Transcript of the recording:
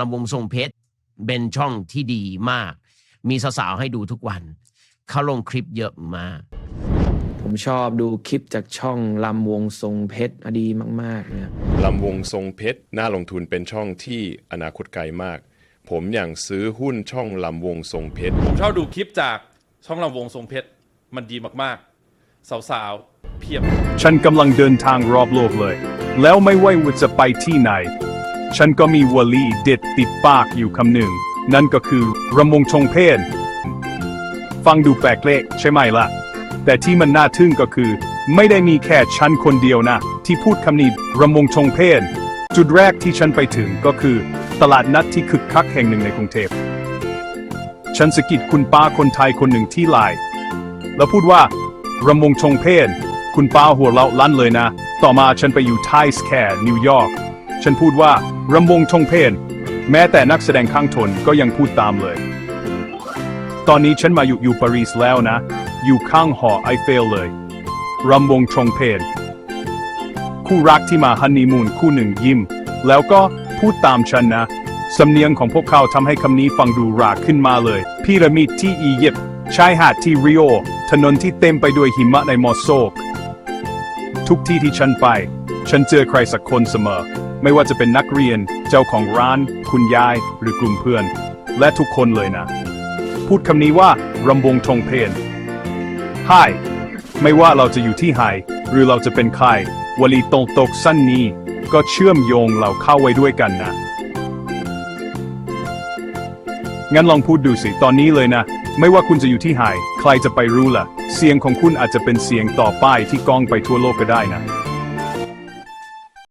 ลำวงทรงเพชรเป็นช่องที่ดีมาก มีสาวๆให้ดูทุกวัน เขาลงคลิปเยอะมาก ผมชอบดูคลิปจากช่องลำวงทรงเพชรดีมากๆเนี่ยลำวงทรงเพชรน่าลงทุนเป็นช่องที่อนาคตไกลมาก ผมอย่างซื้อหุ้นช่องลำวงทรงเพชรผมชอบดูคลิปจากช่องลำวงทรงเพชรมันดีมากๆ สาวๆ เพียบ ฉันกำลังเดินทางรอบโลกเลย แล้วไม่ว่าว่าจะไปที่ไหน ฉันก็มีวลีเด็ดติดปากอยู่คำหนึ่ง นั่นก็คือระมงชงเพศฟังดูแปลกเละใช่ไหมล่ะ แต่ที่มันน่าทึ่งก็คือ ไม่ได้มีแค่ฉันคนเดียวนะ ที่พูดคำนี้ระมงชงเพศจุดแรกที่ฉันไปถึงก็คือ ตลาดนัดที่คึกคักแห่งหนึ่งในกรุงเทพ ฉันสกิดคุณป้าคนไทยคนหนึ่งที่ไลน์แล้วพูดว่าระมงชงเพศคุณป้าหัวเราะลั่นเลยนะ ต่อมาฉันไปอยู่ไทส์แคร์นิวยอร์ก ฉันพูดว่าระมงชงเพศแม้แต่นักแสดงข้างทนก็ยังพูดตามเลย ตอนนี้ฉันมาอยู่อยู่ปารีสแล้วนะ อยู่ข้างหอไอเฟลเลยรำวงชงเพศคู่รักที่มาฮันนีมูนคู่หนึ่งยิ้ม แล้วก็พูดตามฉันนะ สำเนียงของพวกเขาทำให้คำนี้ฟังดูรากขึ้นมาเลยพีระมิดที่อียิปต์ชายหาดที่ริโอถนนที่เต็มไปด้วยหิมะในมอสโซก ทุกที่ที่ฉันไป ฉันเจอใครสักคนเสมอ ไม่ว่าจะเป็นนักเรียน เจ้าของร้าน คุณยาย หรือกลุ่มเพื่อน และทุกคนเลยนะ พูดคำนี้ว่ารำวงชงเพน Hi ไม่ว่าเราจะอยู่ที่ไฮหรือเราจะเป็นใครวลีตรงตกสั้นนี้ ก็เชื่อมโยงเราเข้าไว้ด้วยกันนะ งั้นลองพูดดูสิตอนนี้เลยนะ ไม่ว่าคุณจะอยู่ที่ไหนใครจะไปรู้ล่ะ เสียงของคุณอาจจะเป็นเสียงต่อป้ายที่ก้องไปทั่วโลกก็ได้นะ